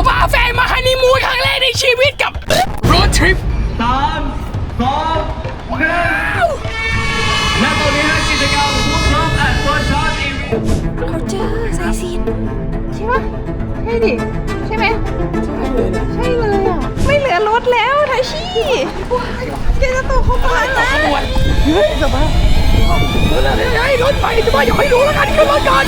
ผมพาแฟนมาฮันนีมูนครั้งแรกในชีวิตกับรถทริปสามสองหนึ่งและตอนนี้ฮะกิจกรรมฟุตล็อกแอนด์เฟิร์สชาร์จอีเวนต์เขาเจอสายสินใช่ปะใช่ดิใช่ไหมใช่เลยใช่เลยอะไม่เหลือรถแล้วทาชิแกจะตกเขาตายนะขบวนเฮ้ยสบายเฮ้ยรถไปจะมาอย่าให้รู้แล้วกันขึ้นรถก่อน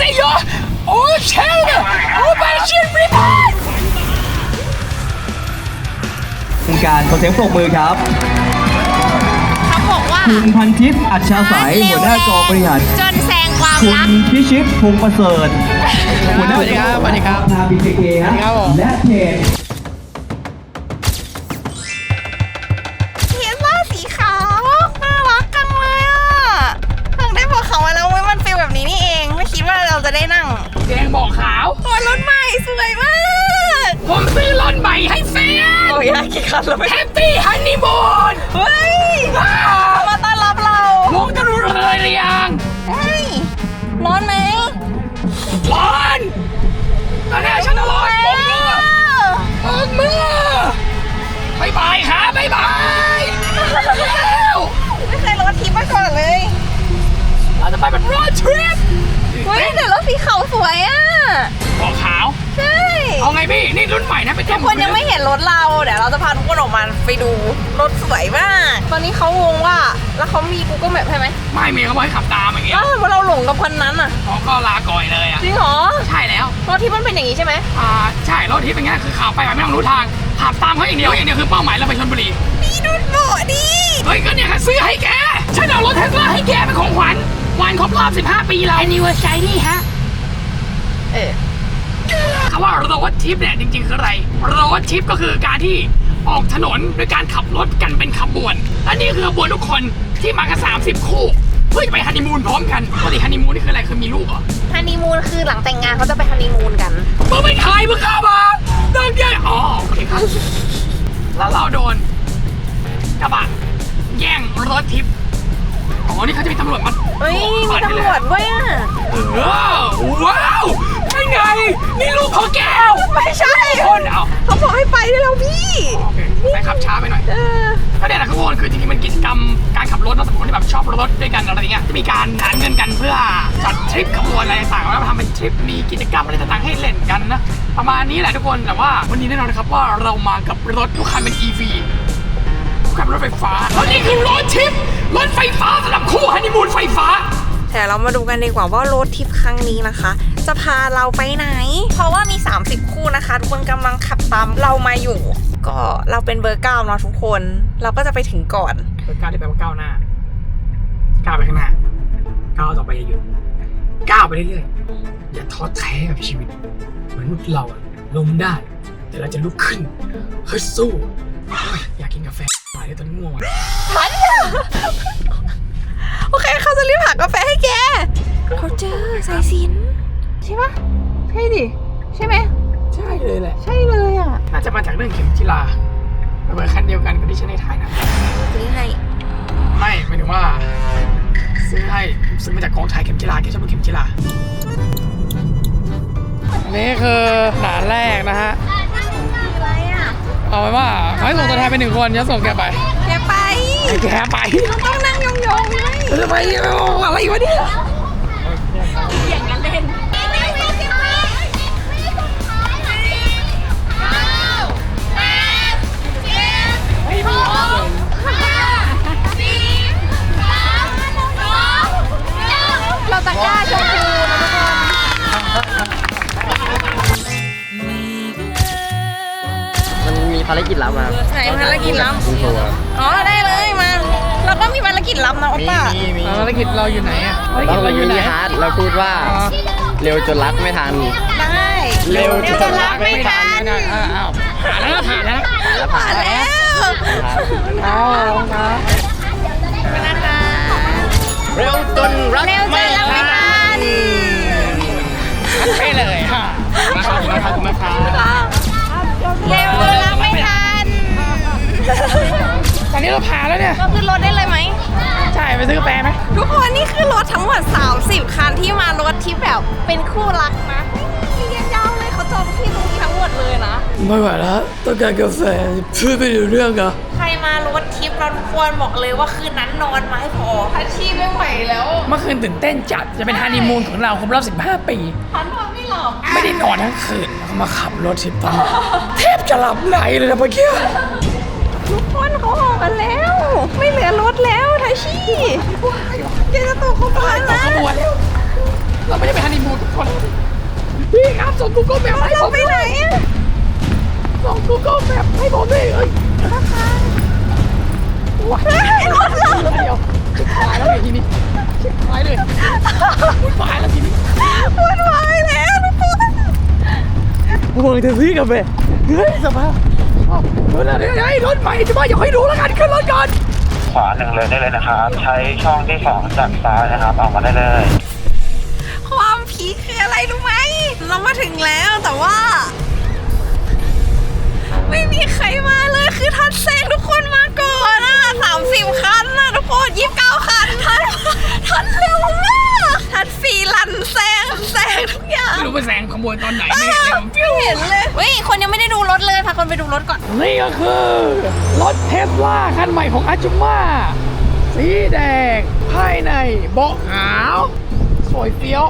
นยองเซโยโอ้เชลล์โอ้บาชินริบันเป็นการขอเสียงปรบมือครับ เขาบอกว่าคุณพันทิพย์อัจฉาสายหัวหน้ากองบริหาร จนแซงความคุรัก ณพิชิตพงษ์ประเสริฐหัวหน้าสวัสดีครับสวัสดีครับนาบีเคฮะครับผมและเพจ ผมซื้อรถใหม่ให้แฟนโอ้ยน่ากี่คันแล้วไม่แฮปปี้ฮันนีมูนเฮ้ยมาต้อนรับเรามุกจะรู้เลยหรือยังเฮ้ยร้อนไหมร้อนตอนนี้ฉันร้อนผมเมื่อผมเมื่อบายบายครับบายบายแล้วไม่เคยรถทิปมาก่อนเลย เราจะไปเป็นรถทริปเฮ้ยแต่รถสีขาวสวยอะ บอก นี่รุ่นใหม่นะเป็นทุกคนยังไม่เห็นรถเรา เดี๋ยวเราจะพาทุกคนออกมาไปดูรถสวยมาก ตอนนี้เขางงว่าแล้วเขามี Google Map ใช่ไหมไม่มีเขาบอกให้ขับตามอย่างเงี้ยแล้วทำไมเราหลงกับคนนั้นอะ เขาก็ลาก่อยเลยอะ จริงเหรอใช่แล้ว รถที่มันเป็นอย่างนี้ใช่ไหมอ่า ใช่รถที่เป็นไงคือขับไปแบบไม่ต้องรู้ทาง ขับตามเขาอย่างเดียวอย่างเดียวคือเป้าหมายเราไปชลบุรี นี่ดูโบดิเฮ้ยก็เนี่ยค่ะซื้อให้แก ฉันเอารถเทสลาให้แกเป็นของขวัญ วันครบรอบ 15 ปีเรา anniversary ฮะ เออ คำว่า road trip เนี่ยจริง ๆ คืออะไร road trip ก็คือการที่ออกถนนโดยการขับรถกันเป็นขบวน และนี่คือขบวนทุกคนที่มากัน30 คู่ เพื่อจะไปฮันนีมูนพร้อมกันปกติฮันนีมูนนี่คืออะไรคือมีลูกเหรอฮันนีมูนคือหลังแต่งงานเขาจะไปฮันนีมูนกันมึงไม่ขายมึงเข้ามาเดินแย่อ๋อโอเคครับแล้วเราโดนกระบะแย่งรถทิปอ๋อ นี่เขาจะมีตำรวจมาเฮ้ยมีตำรวจด้วยอะเออว้าวเป็น ไง นี่ลูกพ่อแก้วไม่ใช่ คนเอาเขาบอกให้ไปได้แล้วพี่โอเคแต่ขับช้าไปหน่อยเออก็เนี่ยแหละขบวนคือจริงๆมันกิจกรรมการขับรถนะสำหรับคนที่แบบชอบรถด้วยกันอะไรอย่างเงี้ยจะมีการหารเงินกันเพื่อจัดทริปขบวนอะไรต่างๆแล้วทำเป็นทริปมีกิจกรรมอะไรต่างๆให้เล่นกันนะประมาณนี้แหละทุกคนแต่ว่าวันนี้แน่นอนนะครับว่าเรามากับรถทุกคันเป็น EV ทุกคันเป็นรถไฟฟ้าแล้วนี่คือรถทริปรถไฟฟ้าสำหรับคู่ฮันนีมูนไฟฟ้า แต่เรามาดูกันดีกว่าว่ารถทริปครั้งนี้นะคะ จะพาเราไปไหน เพราะว่ามี 30 คู่นะคะทุกคนกำลังขับตามเรามาอยู่ ก็เราเป็นเบอร์เก้าเนาะทุกคน เราก็จะไปถึงก่อนเปิดก้าวที่แปลว่าก้าวหน้าก้าวไปข้างหน้าก้าวต่อไปอย่าหยุดก้าวไปเรื่อยๆอย่าท้อแท้กับชีวิตมนุษย์เราอะล้มได้ แต่เราจะลุกขึ้นเพื่อสู้เฮ้ยอยากกินกาแฟหน่อยเลยตอนนี้ง่วงอะทัน โอเคเขาจะรีบหากาแฟให้แกเขาเจอสายสินใช่ปะใช่ดิ ใช่ไหม ใช่เลยแหละ ใช่เลยอะ น่าจะมาจากเรื่องเข็มจิลาเบอร์คันเดียวกันกับที่ฉันให้ถ่ายนะซื้อให้ ไม่หมายถึงว่า ซื้อให้ซื้อมาจากกองถ่ายเข็มจิลาแกชอบดูเข็มจิลานี่คือด่านแรกนะฮะ อะไรอะ เอาไว้ว่าเขาให้ส่งตัวแทนไปหนึ่งคนจะส่งแกไป แกไป แกไปต้องนั่งยองๆเลยจะไปอะไรวะเนี่ยอย่างนั้นเล่นเราตะกร้าชมพูนะทุกคนมันมีภารกิจลับมาไหนภารกิจลับคุณ จลับนะโอป้าภารกิจเราอยู่ไหนอะต้องไปยูนิฮาร์ดเราพูดว่า เร็วจนรักไม่ทัน ได้เร็วจนรักไม่ทันไม่ได้อ้าวอ้าวผ่านแล้วผ่านแล้วแล้วผ่านแล้วเอาลงครับนะคะเร็วจนรักเร็วจนรักไม่ทันใช่เลยค่ะมาครับมาครับมาครับเร็วจนรักไม่ทัน นี้เราผ่านแล้วเนี่ย เราขึ้นรถได้เลยไหม ใช่ไปซื้อกาแฟไหมทุกคนนี่คือรถทั้งหมด 30 คันที่มารถที่แบบเป็นคู่รักนะเรียงยาวเลยเขาจองที่ตรงนี้ทั้งหมดเลยนะ ไม่ไหวแล้วต้องการกาแฟช่วยไปดูเรื่องอะใครมารถทริปเราทุกคนบอกเลยว่าคืนนั้นนอนมาให้พอทัชชี่ไม่ไหวแล้วเมื่อคืนตื่นเต้นจัดจะเป็นฮันนีมูนของเราครบรอบ 15 ปีทันนอนไม่หลับไม่ได้นอนทั้งคืนแล้วก็มาขับรถทริปตอนแทบจะหลับไหลเลยนะเมื่อกี้ ทุกคนเขาออกกันแล้ว ไม่เหลือรถแล้วทัชชี่แกจะตกขบวนตกนะขบวนแล้วเราไม่ได้ไปฮันนีมูนทุกคนพี่ครับส่ง Google Map ให้เราผมไปไหนอะส่ง Google Map ให้ผมดิเอ้ยว้ายเฮ้ยรถเราเดี๋ยวชิบหายแล้วเลยทีนี้ชิบหายเลยวุ่นวายแล้วทีนี้วุ่นวายแล้วทุกคนห่วงแต่พี่กับแม่เฮ้ยสภา พอ้าวเฮ้ยเฮ้ยรถใหม่จะมาอยากให้ดูแล้วกันขึ้นรถก่อนขวาหนึ่งเลยได้เลยนะครับ ใช้ช่องที่สองจากซ้ายนะครับ ออกมาได้เลย ความพีคคืออะไรรู้ไหม เรามาถึงแล้วแต่ว่า ไม่มีใครมาเลยคือทัดแซงทุกคนมาก่อนอะสามสิบคันนะทุกคนยี่สิบเก้าคันทัดทัดเร็วมากทัดฟรีลันแซง แซงทุกอย่างไม่รู้ไปแซงขบวนตอนไหนไม่เห็นเลยผมฟิวไม่เห็นเลยเฮ้ยคนยังไม่ได้ดูรถเลยพาคนไปดูรถก่อน นี่ก็คือ รถเทสลาคันใหม่ของอาจุม่าสีแดง ภายในเบาะขาว สวยเฟี้ยว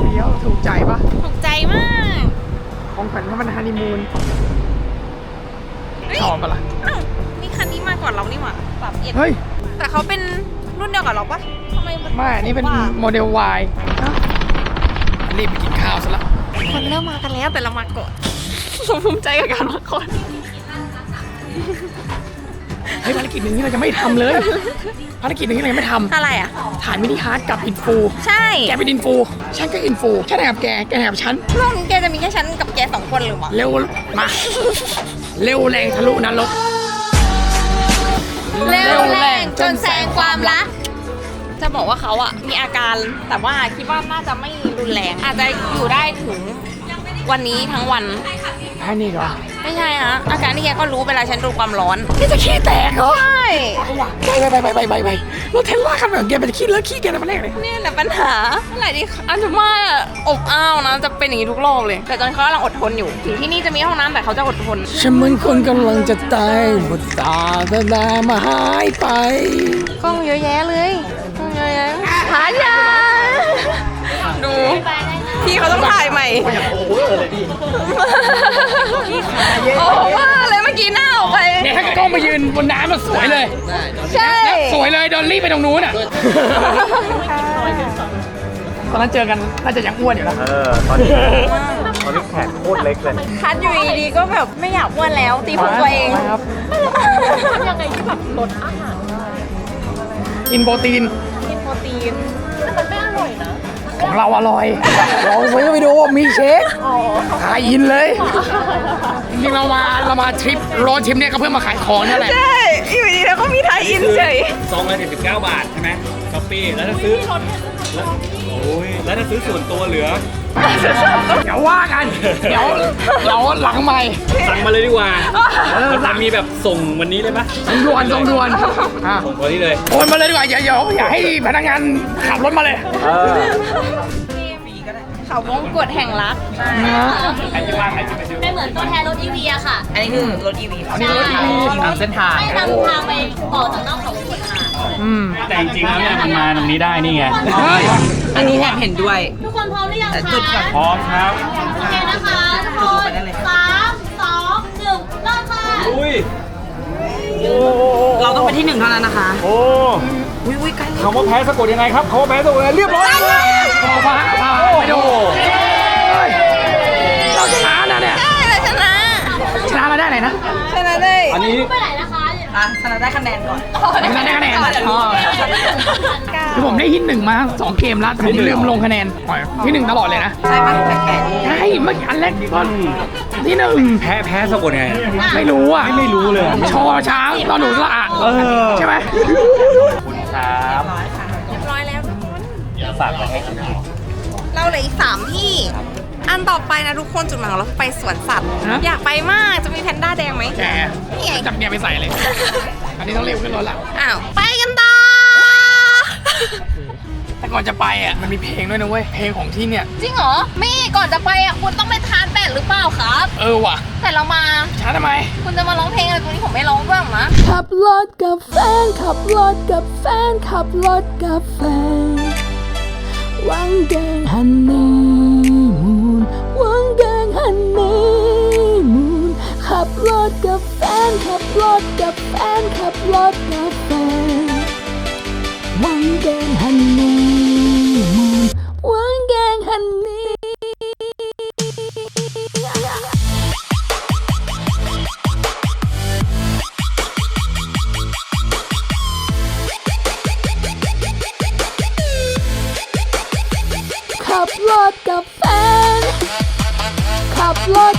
เฟี้ยวถูกใจปะถูกใจมากของขวัญเขามันฮันนีมูนเฮ้ยชอบปะล่ะอ้าวนี่คันนี้มาก่อนเรานี่หว่าปรับเอ็ดเฮ้ย แต่เขาเป็นรุ่นเดียวกับเราปะทำไมมันไม่อันนี่เป็นว่าโมเดล Y รี คนเริ่มมากันแล้วแต่เรามาก่อนเราภูมิใจกับการมาก่อนเฮ้ยภารกิจหนึ่งที่เราจะไม่ทำเลยภารกิจหนึ่งที่เรายังไม่ทอะไรอะำถ่ายมินิฮาร์ดกับอินฟูใช่แกเป็นอินฟูฉันก็อินฟูฉันถ่ายกับแกแกถ่ายกับฉันโลกนี้แกจะมีแค่ฉันกับแกสองคนหรือวะเร็วมา เร็วแรงทะลุนรก เร็วแรงจนแซงความรัก จะบอกว่าเขาอะมีอาการแต่ว่าคิดว่าน่าจะไม่รุนแรง อาจจะอยู่ได้ถึงวันนี้ทั้งวัน แค่นี้เหรอไม่ใช่ฮะอาการที่แกก็รู้เวลาฉันดูความร้อนนี่จะขี้แตกเหรอใช่ไปไปไปไปไปไปไปรถเทสลาคันแบบแกเป็นขี้เลิกขี้แกแต่มาแรกเลยเนี่ยแหละปัญหาเมื่อไหร่ที่อันจะมาอบอ้าวนะจะเป็นอย่างนี้ทุกรอบเลย แต่ตอนนเขากำลังอดทนอยู่ถึงที่นี่จะมีห้องน้ำแต่เขาจะอดทนฉันเหมือนคนกำลังจะตายหมดตาตาตามาหายไปกล้องเยอะแยะเลย กล้องเยอะแยะหายาดู พี่เขาต้องถ่ายใหม่โอ้ว่าเลยเมื่อกี้หน้าออกไป เนี่ยถ้ากล้องไปยืนบนน้ำมันสวยเลย ใช่ สวยเลย ดอลลี่ไปตรงนู้นอะ ตอนนั้นเจอกันน่าจะยังอ้วนอยู่แล้วเออตอนนี้ตอนนี้แขนโคตรเล็กเลยคัดอยู่ดีๆก็แบบไม่อยากอ้วนแล้ว ตีผมตัวเอง ครับกินโปรตีน กินโปรตีนของเราอร่อย ลองซื้อไปดูมีเชคขายอินเลย จริงๆเรามาเรามาทริปโรดทริปเนี่ยก็เพื่อมาขายของนั่นแหละ ใช่อยู่ดีๆแล้วก็มีไทยอินเฉยซองละ79 บาทใช่ไหมช้อปปี้แล้วถ้าซื้อ แล้วโอ้ยแล้วถ้าซื้อส่วนตัวเหลือ เดี๋ยวว่ากัน เดี๋ยวเดี๋ยวหลังใหม่สั่งมาเลยดีกว่าสั่งมีแบบส่งวันนี้เลยปะส่งด่วนส่งด่วนอะส่งวันนี้เลยโอนมาเลยดีกว่าอย่าอย่าอย่าให้พนักงานขับรถมาเลย เออเขาวงกดแห่งรัก เป็นเหมือนตัวแทนรถ EV อะค่ะอันนี้คือรถอีวีใช่ตามเส้นทาง ให้นำทางไปต่อจากนอกเขาวงกดค่ะอืม แต่จริงๆแล้วเนี่ยมันมาตรงนี้ได้นี่ไงเฮ้ย อันนี้แอบเห็นด้วย ทุกคนพร้อมหรือยังคะพร้อมครับ โอเคนะคะทุกคนสามสองหนึ่งเริ่มค่ะอุ้ยเราต้องไปที่หนึ่งเท่านั้นนะคะ โอ้อุ้ยอุ้ยใกล้คำว่าแพ้สะกดยังไงครับคำว่าแพ้สะกดยังไงเรียบร้อยพอมาพาไปดูเฮ้ยเราชนะนะเนี่ยได้เลยชนะชนะมาได้ไหนนะ ชนะได้อันนี้ไปไหนนะคะอะชนะได้คะแนนก่อนชนะได้คะแนนอ๋อคือผมได้ที่หนึ่งมาสองเกมแล้วแต่ผมลืมลงคะแนนปล่อยที่หนึ่งตลอดเลยนะใช่ปะแปลกใช่เมื่อกี้อันแรกก็ที่หนึ่งแพ้แพ้สะกดยังไงไม่รู้อะไม่รู้เลยชอช้างตอนหนูสละอะเออใช่ไหมคุณครับๆเรียบร้อยแล้วทุกคนฝากไว้ให้คุณ เราเหลืออีกสามที่ อันต่อไปนะทุกคนจุดหมายของเราไปสวนสัตว์อยากไปมากจะมีแพนด้าแดงไหม แกจับแกไปใส่เลย อันนี้ต้องรีบขึ้นรถแล้วอ้าวไปกันต่อ แต่ก่อนจะไปอะมันมีเพลงด้วยนะเว้ย เพลงของที่เนี่ย จริงเหรอมี่ก่อนจะไปอะคุณต้องไปทานแปดหรือเปล่าครับ เออว่ะ แต่เรามา ช้าทำไม คุณจะมาร้องเพลงอะไรตรงนี้ผมไม่ร้องบ้างนะขับรถกับแฟนขับรถกับแฟนขับรถกับแฟนห วังเดินฮันนีมูนหวังเดินฮันนีมูนขับรถกับแฟนขับรถกับแฟนขับรถกับแฟนหวังเดินฮันนีมูนหวังเดินฮันนี กับแฟนขับรถ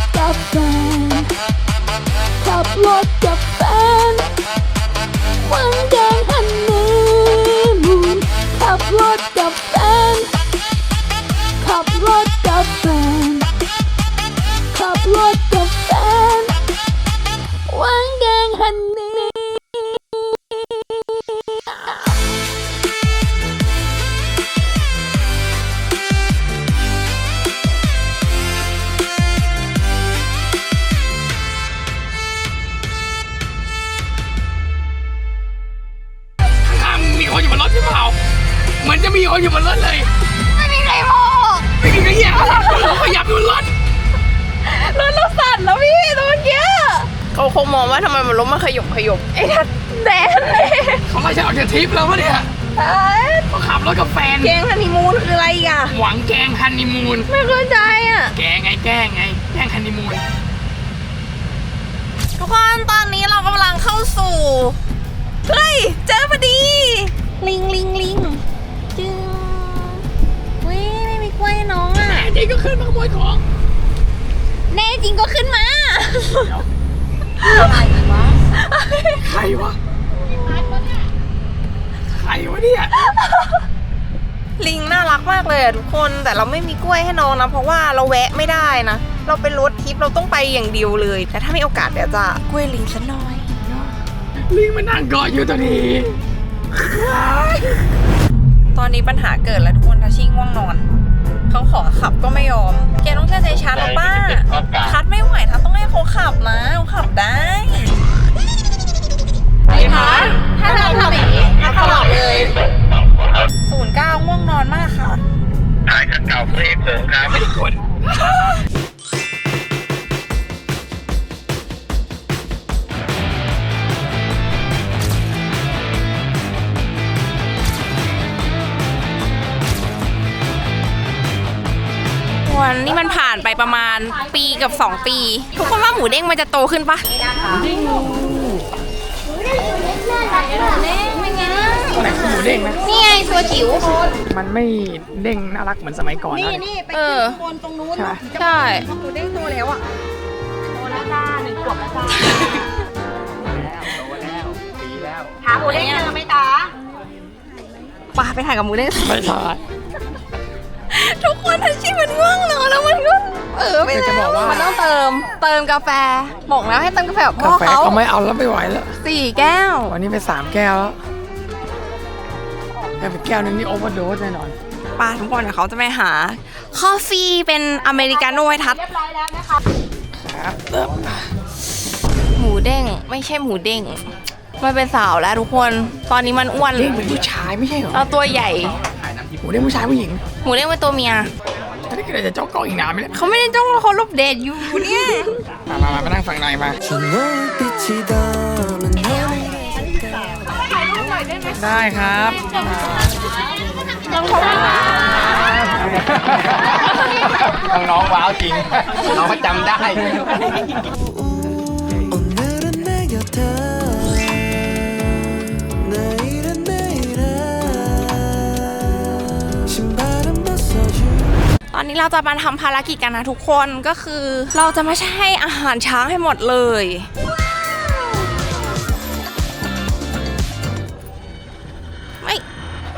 มมาขยบขยบไอ้ทัดแดนเลยเขาไล่ฉันออกจากทริปแล้ววะเนี่ยเขาขับรถกับแฟนเกงฮันนีมูนคืออะไรอะ หวังแกล้งฮันนีมูน ไม่เข้าใจอะ แกไงแกล้งไงแกล้งฮันนีมูน ทุกคนตอนนี้เรากำลังเข้าสู่ เฮ้ย เจอพอดี ลิงลิงลิงจึงเว้ยไม่มีกล้วยให้น้องอะแต่จริงก็ขึ้นมาขโมยของ แน่จริงก็ขึ้นมา ใครวะ ใครวะเนี่ย ลิงน่ารักมากเลยอะทุกคนแต่เราไม่มีกล้วยให้น้องนะ เพราะว่าเราแวะไม่ได้นะ เราเป็นรถทริปเราต้องไปอย่างเดียวเลย แต่ถ้ามีโอกาสเดี๋ยวจะกล้วยลิงสักหน่อย ลิงมันนั่งเกาะอยู่ตัวนี้ ตอนนี้ปัญหาเกิดแล้วทุกคนทัชชิ่งง่วงนอน เขาขอขับก็ไม่ยอม แกต้องเชื่อใจฉันนะป้าคัดไม่ไหวทัดต้องให้เขาขับนะเขาขับได้ ไอ้พัดถ้าเราทำอย่างนี้ทัดตลอดเลย ศูนย์เก้าง่วงนอนมากค่ะ ขายคันเก่าเพลงผมครับไม่ได้กดวันนี้มันผ่านไปประมาณปีกับ 2 ปี ทุกคนว่าหมูเด้งมันจะโตขึ้นปะตัวไหนคือหมูเด้งนะนี่ไงตัวจิ๋ว มันไม่เด้งน่ารักเหมือนสมัยก่อนแล้วนี่เออใช่ไหมใช่หมูเด้งโตแล้วอะป่าไปถ่ายกับหมูเด้ง ไม่ใช่ทุกคนทัชชี่มันง่วงนอนแล้วมันก็ เออไปเดี๋ยวจะแล้บวอกว่ามั นต้องเติม เติมกาแฟ บอกแล้วให้เติมกาแฟกับพ่กาอแฟเขาก็ไม่เอาแล้วไม่ไหวแล้ว สี่แก้ว วันนี้ไปสามแก้วแล้วแค่ไปแก้วนึงนี่โอเวอร์โดสแน่นอนป้าทุกคนเดี๋ยวเขาจะไปหา คอฟฟี่เป็นอเมริกาโน่ให้ทัด ครับเติมหมูเด้ง ไม่ใช่หมูเด้ง มันเป็นสาวแล้วทุกคน ตอนนี้มันอ้วน เด้งเป็นผู้ชายไม่ใช่เหรอเราตัวใหญ่ หมูเด้งผู้ชายผู้หญิง หมูเด้งเป็นตัวเมีย ถ้าได้กินอะไรจะเจ้ากล้องอีกนานไหมเนี่ยเขาไม่ได้จ้องเขาลบเดทอยู่เนี่ยมามามามานั่งฝั่งในมา ได้ครับน้องๆว้าวจริง น้องก็จำได้ นี้เราจะมาทำภารกิจกันนะทุกคนก็คือเราจะไม่ใช่ให้อาหารช้างให้หมดเลย ไม่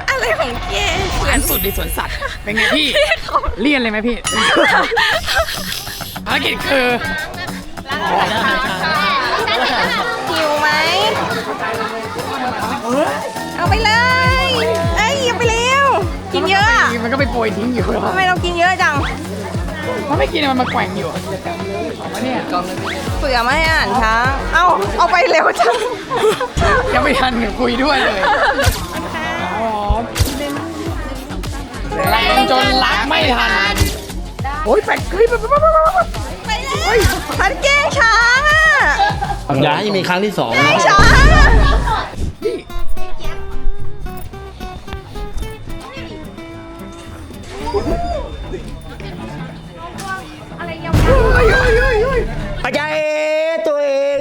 อะไรของเกเหมือนสุดในสวนสัตว์ เป็นไงพี่ เลียนเลยไหมพี่ ภารกิจคือเอาไปเลย โปรยทิ้งอยู่หรอทำไมเรากินเยอะจังมันไม่กินมันมาแกว่งอยู่ออกมาเนี่ยเสือไม่ให้อาหารช้างเอ้าเอาไปเร็วจังยังไม่ทันคุยด้วยเลยอ๋อแรงจนรักไม่ทันโอ้ยแปลกเฮ้ยไปไปไปไปไปเฮ้ยฉันแกล้งช้างอะอย่าให้มีครั้งที่สองนะช้าง อะปัจจัยตัวเอง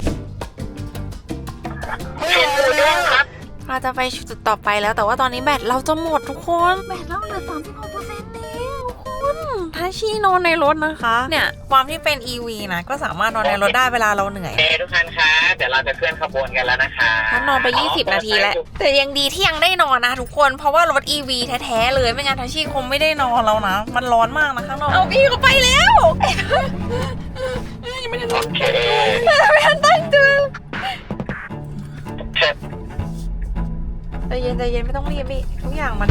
เราจะไปจุดต่อไปแล้วแต่ว่าตอนนี้แบตเราจะหมดทุกคน แบตเราเหลือ36%เอร์เซ็น ถ้าชี้นอนในรถนะคะ เนี่ยความที่เป็น EV นะก็สามารถนอนในรถได้เวลาเราเหนื่อยเอทุกท่านคะเดี๋ยวเราจะเคลื่อนขบวนกันแล้วนะคะฉันนอนไป 20 นาทีแล้ว แต่ยังดีที่ยังได้นอนนะทุกคน เพราะว่ารถ EV แท้ๆเลย ไม่งั้นทัชชี่คงไม่ได้นอนแล้วนะ มันร้อนมากนะข้างนอก เอาพี่เขาไปแล้วยังไม่ได้ตั้งไม่ทันตั้งตัวใจเย็นใจเย็นไม่ต้องรีบพี่ทุกอย่างมัน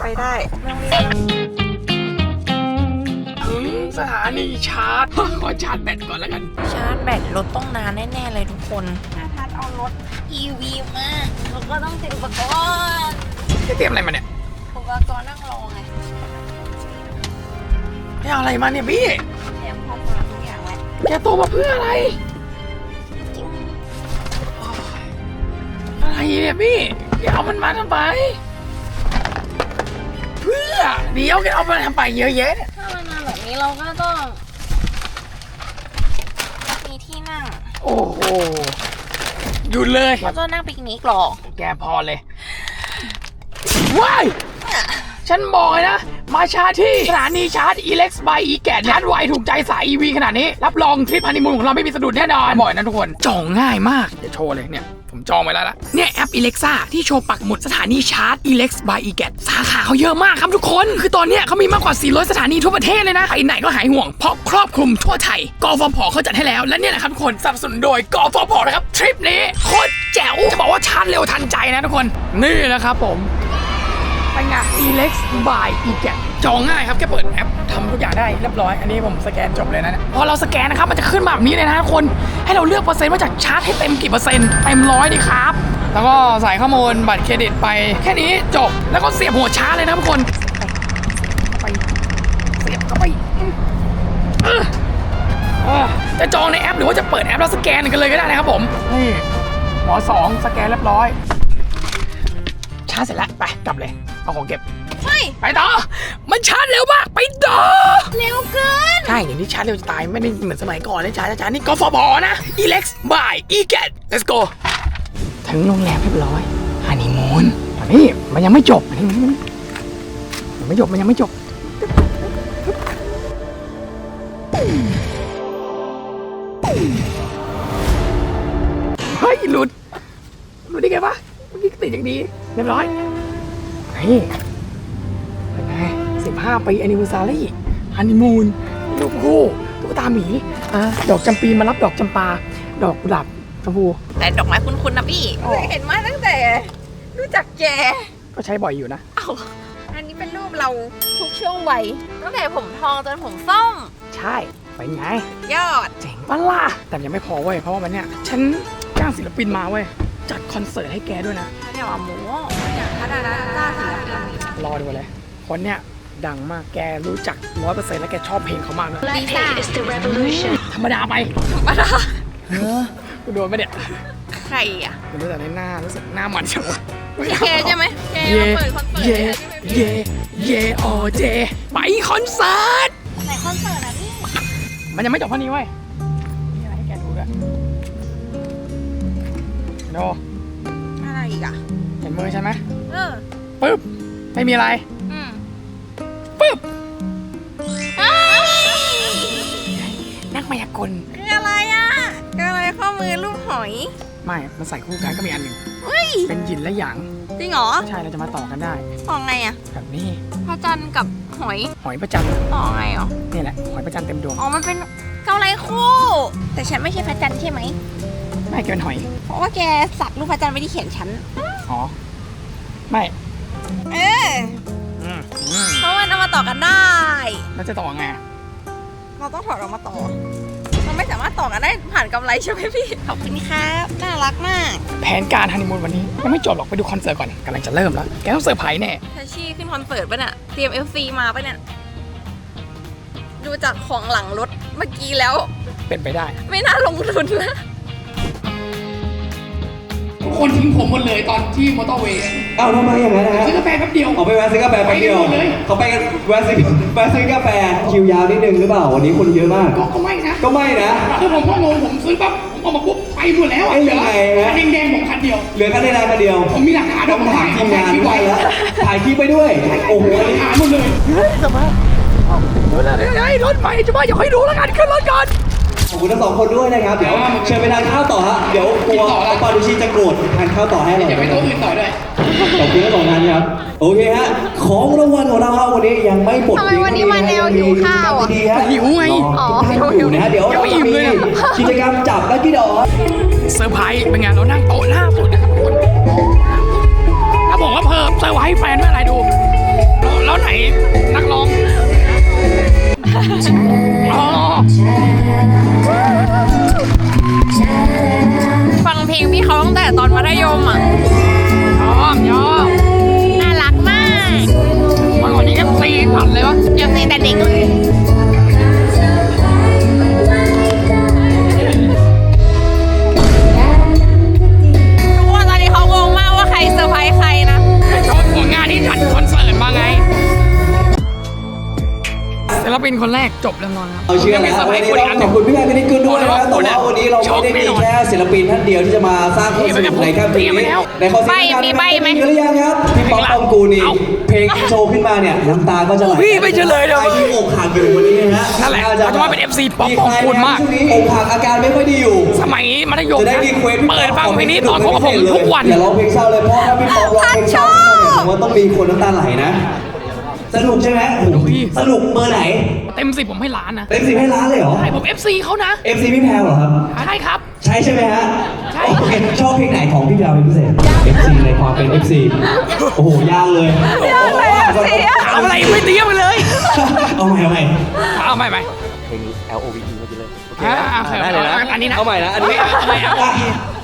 ไปได้ ไม่ต้องรีบถึง สถานีชาร์จ ขอชาร์จแบตก่อนแล้วกัน ชาร์จแบตรถต้องนานแน่ๆเลยทุกคนถ้าทัดเอารถ EV มาเราก็ต้องเตรียมอุปกรณ์จะเตรียมอะไรมาเนี่ยอุปกรณ์นั่งรอไงไม่เอาอะไรมาเนี่ยพี่เตรียมพร้อมสำหรับทุกอย่างไว้แกโตมาเพื่ออะไร อะไรเนี่ยพี่แกเอามันมาทำไมเพื่อ เดี๋ยวแกเอามาทำไปเยอะแยะเนี่ยถ้ามันนานแบบนี้เราก็ต้อง มีที่นั่งโอ้โหหยุดเลย แล้วก็นั่งปิกนิกหรอแกพอเลยว้ายฉันบอกเลยนะ มาชาร์จที่สถานีชาร์จ Elex by e g a t ชาร์จไวถูกใจสาย EV ขนาดนี้ รับรองทริปฮันนีมูนของเราไม่มีสะดุดแน่นอนบ่อยนะทุกคนจองง่ายมาก เดี๋ยวโชว์เลยเนี่ย จองไว้แล้วล่ะเนี่ยแอป Alexa ที่โชว์ปักหมุดสถานีชาร์จ Elex by e g a t สาขาเขาเยอะมากครับทุกคน คือตอนเนี้ยเขามีมากกว่า 400 สถานีทั่วประเทศเลยนะ ไปไหนก็หายห่วง เพราะครอบคลุมทั่วไทยกฟผเขาจัดให้แล้ว และเนี่ยแหละครับทุกคนสนับสนุนโดยกฟผนะครับ ทริปนี้โคตรแจ๋ว จะบอกว่าชาร์จเร็วทันใจนะทุกคน นี่นะครับผมไปงาน Elex by e g a t จองง่ายครับแค่เปิดแอปทำทุกอย่างได้เรียบร้อย อันนี้ผมสแกนจบเลยนะพอเราสแกนนะครับมันจะขึ้นมาแบบนี้เลยนะทุกคนให้เราเลือกเปอร์เซ็นต์ว่าจะชาร์จให้เต็มกี่เปอร์เซ็นต์เต็มร้อยดีครับ แล้วก็ใส่ข้อมูลบัตรเครดิตไป แค่นี้จบแล้วก็เสียบหัวชาร์จเลยนะทุกคนไปเสียบเข้าไปจะจองในแอปหรือว่าจะเปิดแอปแล้วสแกนกันเลยก็ได้นะครับผมนี่หมอสองสแกนเรียบร้อย ชาร์จเสร็จแล้วไปกลับเลยเอาของเก็บ เฮ้ไปต่อ มันช้าเร็วมาก ไปต่อ เร็วเกิน ใช่เดี๋ยวนี้ช้าเร็วจะตาย ไม่ได้เหมือนสมัยก่อนนะชาช้าๆนี่กฟบนะอีเล็กซ์บายอีแก let's go ถึงโรงแรมเรียบร้อยฮันนีมูนอันนี้มันยังไม่จบมันยังไม่จบมันยังไม่จบเฮ้ยหลุดหลุดได้ไงวะเมื่อกี้ติดอย่างดีเรียบร้อยเฮ้ย 25 ปี anniversary ฮันนีมูนลูกคู่ตุ๊กตาหมีอดอกจำปีมารับดอกจำปา ดอกกุหลาบชมพู แต่ดอกไม้คุ้นๆนะพี่เคยเห็นมาตั้งแต่ รู้จักแก ก็ใช้บ่อยอยู่นะอันนี้เป็นรูปเราทุกช่วงวัยตั้งแต่ผมทองจนผมส้ม ใช่ ไปไง ยอด เจ๋งปะล่ะแต่ยังไม่พอเว้ย เพราะว่าวันเนี้ยฉันจ้างศิลปินมาเว้ย จัดคอนเสิร์ตให้แกด้วยนะ เขาเรียกว่าหมูเนี่ยงพัฒนาจ้าศิลปินรอดูเลย คนเนี้ย ดังมากแกรู้จักร้อยเปอร์เซ็นต์แล้วแกชอบเพลงเขามากนะดีซ่าธรรมดาไปธรรมดากูโดนไปะเนี่ยใครอะมันรู้แต่ในหน้ารู้สึกหน้ามันเชียวแกใช่ไหมแกเย่มาเปิดคอนเสิร์ตเย่เย่เย่โอเจไปคอนเสิร์ต ไหนคอนเสิร์ตอะพี่มันยังไม่จบเท่านี้เว้ยมีอะไรให้แกดูด้วยโนอะไรอีกอะเห็นมือใช่ไหมเออปึ๊บ ไม่มีอะไรอืม ปึ๊บอ้าวนักมายากลคืออะไรอะคืออะไรข้อมือรูปหอย ไม่ มันใส่คู่กันก็มีอันหนึ่งเฮ้ย เป็นหยินและหยาง จริงเหรอใช่เราจะมาต่อกันได้ มองไงอะแบบนี้ พระจันทร์กับหอยหอยประจันมองไงอ๋อนี่แหละ หอยประจันเต็มดวง อ๋อ มันเป็นเกาไรคู่ แต่ฉันไม่ใช่พระจันทร์ใช่ไหม ไม่แกเป็นหอย เพราะว่าแกสักรูปพระจันทร์ไว้ที่เขียนฉัน อ๋อ ไม่ เอออืม เพราะมันเอามาต่อกันได้ แล้วจะต่อไง เราต้องถอดออกมาต่อ มันไม่สามารถต่อกันได้ผ่านกำไรใช่ไหมพี่ ขอบคุณครับน่ารักมากแผนการฮันนีมูนวันนี้ยังไม่จบหรอกไปดูคอนเสิร์ตก่อนกำลังจะเริ่มแล้ว แกต้องเซอร์ไพรส์แน่ทัชชี่ขึ้นคอนเสิร์ตปะเนี่ยเตรียม FC มาปะเนี่ย ดูจากของหลังรถเมื่อกี้แล้ว เป็นไปได้ ไม่น่าลงทุนนะทุก คนทิ้งผมหมดเลยตอนที่มอเตอร์เวย์อ้าวทำไมอย่างนั้นนะฮะซื้อกาแฟแป๊บเดียวออกไปแวะซื้อกาแฟแป๊บเดียวไปกันหมดเลย เขาไปกันแวะซื้อแวะซื้อกาแฟคิวยาวนิดนึงหรือเปล่าวันนี้คนเยอะมาก ก็ก็ไม่นะก็ไม่นะ คือผมก็งงผมซื้อปั๊บผมเอามาปุ๊บไปหมดแล้วอะเอ้ยเหลือยังไงฮะ คันแดงๆผมคันเดียว เหลือแค่ในร้านมาเดียวผมมีหลักฐานต้องถามทีมงานที่ด้ไว้วยแล้วถ่ายคลิปไปด้วย โอ้โหหลักฐานหมดเลยสภาพเฮ้ยรถใหม่จะมาอย่าให้ดูแล้วกันขึ้นรถก่อนขอบ คุณทั้งสองคนด้วยนะครับ เดี๋ยวเชิญไปทานข้าวต่อฮะ เดี๋ยวกลัวกินต่อแล้วปาดูชิจะโกรธทานข้าวต่อให้เราอย่าไปโต๊ะอื่นต่อด้วยขอบคุณทั้งสองท่านครับ โอเคฮะ ของรางวัลของเราครับวันนี้ยังไม่หมดทำไมวันนี้มาแนวหิวข้าวอะดีฮะหิวไงอ๋อหิวนะฮะเดี๋ยวยังไม่อิ่มเลยอะกิจกรรมจับลักกี้ดอเซอร์ไพรส์เป็นไงเรานั่งโต๊ะหน้าสุดนะครับทุกคนถ้าบอกว่าเพิ่มเซอร์ไพรส์แฟนเมื่อไหร่ดูแล้วแล้วไหนนักร้องอ๋อ ฟังเพลงพี่เขาตั้งแต่ตอนมัธยมอะยอมยอมน่ารักมากวันก่อนนี้ก็ตีผัดเลยวะเดี๋ยวตีแต่เด็กเลย ศิลปินคนแรกจบแล้วนอนครับเอาเชื่อยังมีนะเซอร์ไพรวันส์นี้คนอีต้กออันหนึ่งงขอบคุณพี่แม่พี่นิกกุลด้วยนะครับโอ้แต่โหว่าวันนี้เราช็อกไม่ได้แน่มีนอนแค่ศิลปินท่านเดียวที่จะมาสร้างความสนุกในค่ำคืนเตรียมไว้นี้แล้วในคอนเสิร์ตใบ้มีใบ้ไหมหรือยังครับพี่ป๊อปปองกูลนี่เอ้าเพลงโชว์ขึ้นมาเนี่ยน้ำตาก็จะไหลพี่ไม่เฉลยเลยใครที่อกหักอยู่วันนี้นะฮะนั่นแหละาเราจะว่าเป็น FC ป๊อปปองกูลมากช่วงนี้อกหักอาการไม่ค่อยดีอยู่ สมัยมัธยมจะได้นะรีเควสเปิดฟังเพลงนี้ตอนพบกับผมทุกวันอย่าร้องเพลงเศร้าเลยเพราะถ้าพี่ป๊อปร้องเพลงเศร้าขึ้นมาเนี่ยผมว่าต้องมีคนน้ำตาไหลนะ สนุกใช่ไหมโอ้โหสนุกเบอร์ไหนเต็มสิบผมให้ล้านนะเต็มสิบให้ล้านเลยเหรอ ใช่ผม FC เขานะ FC พี่แพรวเหรอครับ ใช่ครับ ใช่ใช่ไหมฮะใช่ โอเคชอบเพลงไหนของพี่แพรวเป็นพิเศษ FC ในความเป็น FC โอ้โหยากเลยยากเลย FC อะเอาอะไรไม่เตรียมไปเลยเอาใหม่เอาใหม่เอาไม่ไม่เพลง L O V E เมื่อกี้เลย โอเคอ่านะโอเคได้เลยนะอันนี้นะเอาใหม่นะอันนี้ เอาใหม่เอา อะ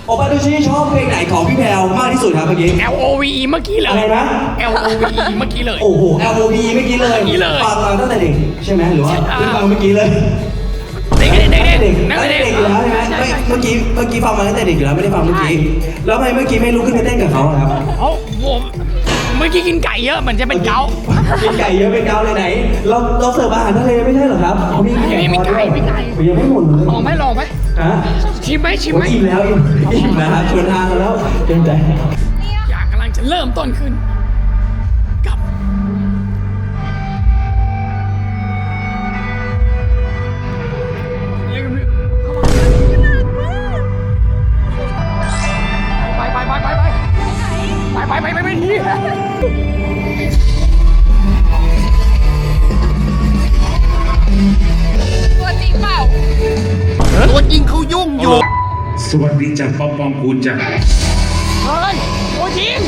โอปาดูชิชอบเพลงไหนของพี่แพรวมากที่สุดครับเมื่อกี้ L O V E เมื่อกี้เลยอะไรนะ L O V E เมื่อกี้เลย โอ้โห L O V เมื่อกี้เลยเมื่อกี้เลย ฟังมาตั้งแต่เด็กใช่ไหมหรือว่าอ่าเพิ่งฟังเมื่อกี้เลยเด็กเด็กเด็กตั้งแต่เด็เด็กกนั่ตั้งงแต่เด็กเด็กอยู่แล้วใช่ไหมไม่เมื่อกี้เมื่อกี้ฟังมาตั้งแต่เด็กอยู่แล้วไม่ได้ฟังเมื่อกี้แล้วทำไมเมื่อกี้ไม่ลุกขึ้นไปเต้นกับเขาอะครับโอ้ผมเมื่อกี้กินไก่เยอะเหมือนจะเป็นเกาต์กินไก่เยอะเป็นเกาเลยไหน เราเราเสิร์ฟอาหารทะเลไม่ใช่เหรอครับเขามีมีมีไก่มีไก่ ยังไม่หมดเลย ลองไหมลองไหม ฮะชิมไหมชิมโอ้ไหมยอิ่มแล้วอิ่มอิ่มแล้วครับชวนทานกันแล้วเต็มใจอย่างกำลังจะเริ่มต้นขึ้นกับเรียกกันเลยไปไปไปไปไปไปไปไปไปไป อยู่ สวัสดีจากป๊อปปองกูลจ้ะเฮ้ยโอ้จริง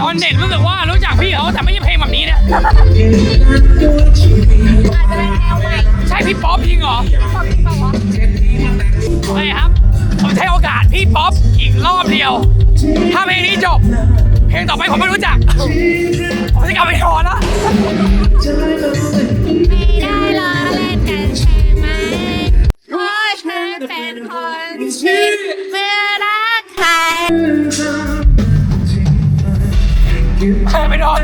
ตอนเด็กรู้สึกว่ารู้จักพี่เขาแต่ไม่ใช่เพลงแบบนี้เนี่ยใช่พี่ป๊อปจริงเหรอใช่ครับ ผมใช้โอกาสพี่ป๊อปอีกรอบเดียว ถ้าเพลงนี้จบ เพลงต่อไปผมไม่รู้จัก ผมจะกลับไปนอนแล้วไม่ได้ล้อเล่นกันใช่ไหมเพราะฉันเป็นคนที่ไม่รักใครไปนอน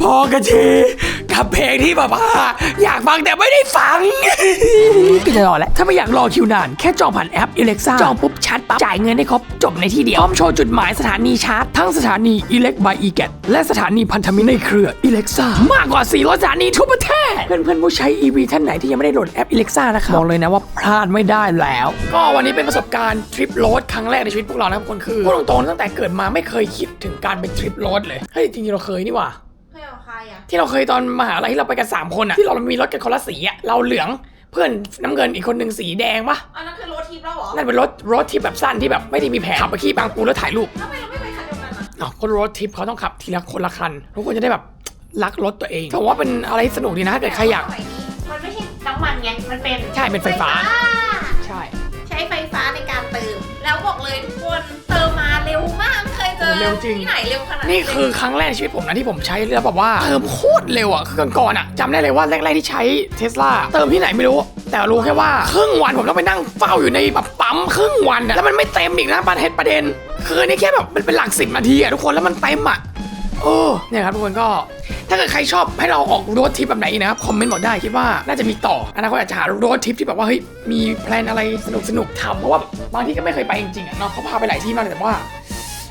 พอกระชี กับเพลงที่แบบว่าอยากฟังแต่ไม่ได้ฟัง ก็จะรอแล้วถ้าไม่อยากรอคิวนาน แค่จองผ่านแอป Alexa จองปุ๊บชัดปั๊บจ่ายเงินให้ครบจบในที่เดียวพร้อมโชว์จุดหมายสถานีชาร์จ ทั้งสถานี Elect by e g a t และสถานีพันธมิตรในเครือ Alexa มากกว่า 400 สถานีทั่วประเทศ เพื่อนๆผู้ใช้ EV ท่านไหนที่ยังไม่ได้โหลดแอป Alexa นะครับบอกเลยนะว่าพลาดไม่ได้แล้ว ก็วันนี้เป็นประสบการณ์ทริปโรดครั้งแรกในชีวิตพวกเรานะครับทุกคนคือพูดตรงๆตั้งแต่เกิดมาไม่เคยคิดถึงการเป็นทริปโรดเลยเฮ้ยจริงๆเราเคยนี่หว่าเพื่ อนใครอะที่เราเคยตอนมหาลัยที่เราไปกัน3คนอะที่เรามีรถกันคนละสีอะเราเหลืองเพื่อนน้ำเงินอีกคนหนึ่งสีแดงปะอันนั้นคือรถทิปแล้วเหรอนั่นเป็นรถรถทิปแบบสั้นที่แบบไม่ได้มีแผนขับไปขี่บางปูแล้วถ่ายรูปทำไมเราไม่ไปคันเดียวกันอะอ๋อก็รถทิปเขาต้องขับทีละคนละคันทุกคนจะได้แบบรักรถตัวเองผมว่าเป็นอะไรสนุกดีนะถ้าเกิดใครอยากสมัยนี้มันไม่ใช่น้ำมันไงมันเป็น ใช่เป็นไฟฟ้า ใช่ใช้ไฟฟ้าในการเติม แล้วบอกเลยทุกคนเติมมาเร็วมากไม่เคยเจอเร็วจริง ที่ไหนเร็วขนาดนี่คือครั้งแรกในชีวิตผมนะที่ผมใช้แล้วแบบว่าเติมโคตรเร็วอะคือก่อนๆอะจำได้เลยว่าแรกๆที่ใช้เทสลาเติมที่ไหนไม่รู้ แต่รู้แค่ว่าครึ่งวันผมต้องไปนั่งเฝ้าอยู่ในแบบปั๊มครึ่งวันอะแล้วมันไม่เต็มอีกนะประเด็นประเด็น คืออนนี่แค่แบบมันเป็นหลักสิบนาทีอะทุกคนแล้วมันเต็มอะโอ้เนี่ยครับทุกคนก็ ถ้าเกิดใครชอบให้เราออกรถทริปแบบไหนนะครับ คอมเมนต์บอกได้คิดว่าน่าจะมีต่ออนาคตอาจจะหารถทริปที่แบบว่าเฮ้ยมีแพลนอะไรสนุกสนุกๆทำเพราะว่าบางที่ก็ไม่เคยไปจริงๆอะเนาะเขาพาไปหลายที่มากเลยแต่ว่า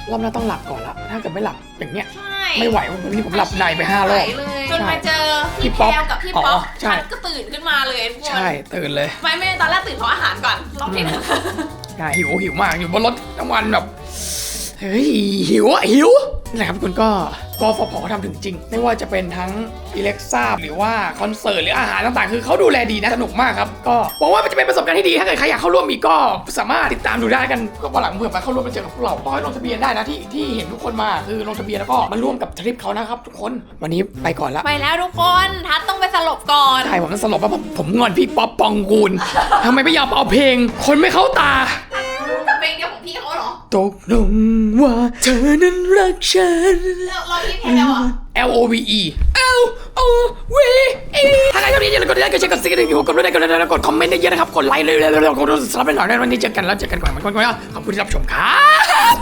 รอบหน้าต้องหลับก่อนละถ้าเกิดไม่หลับอย่างเนี้ยใช่ไม่ไหววันนี้ผมหลับในไปห้ารอบไหวเลยจใช่นมาเจอพี่พี่ป๊อปแพลวกับพี่อ๋อป๊อปใช่ฉันก็ตื่นขึ้นมาเลยทุกคนใช่ตื่นเลย ไม่ไม่ตอนแรกตื่นเพราะอาหารก่อนรอบที่หนึ่งใช่หิวหิวมากอยู่บนรถทั้งวันแบบเฮ้ยหิวอะหิวนี่แหละครับคุณก็ กฟผทำถึงจริง ไม่ว่าจะเป็นทั้งอิเล็กซ่าหรือว่าคอนเสิร์ตหรืออาหารต่างๆ คือเขาดูแลดีนะสนุกมากครับ ก็หวังว่ามันจะเป็นประสบการณ์ที่ดี ถ้าเกิดใครอยากเข้าร่วมอีกก็สามารถติดตามดูได้กันก็วันหลังเผื่อมาเข้าร่วมมาเจอกับพวกเราต้องให้ลงทะเบียนได้นะที่ที่เห็นทุกคนมาคือลงทะเบียนแล้วก็มาร่วมกับทริปเขานะครับทุกคนวันนี้ไปก่อนละไปแล้วทุกคนทัดต้องไปสลบก่อนใช่ผมต้องสลบว่าผมผมงอนพี่ป๊อปปองกูลทำไมไม่ยอมเอาเพลง คนไม่เข้าตา ตกลงว่าเธอนั้นรักฉัน เราเราพี่แพลวอะ L O V E L O V E ถ้าใครชอบนี้อย่าลืมกดไลค์กดแชร์กดซับสไครต์กดกดไลค์กดไลค์กดคอมเมนต์เยอะๆนะครับ กดไลค์เลยๆๆกดซับสไครต์หน่อยนะวันนี้เจอกันแล้วเจอกันก่อนมันก่อนๆขอบคุณที่รับชมครับ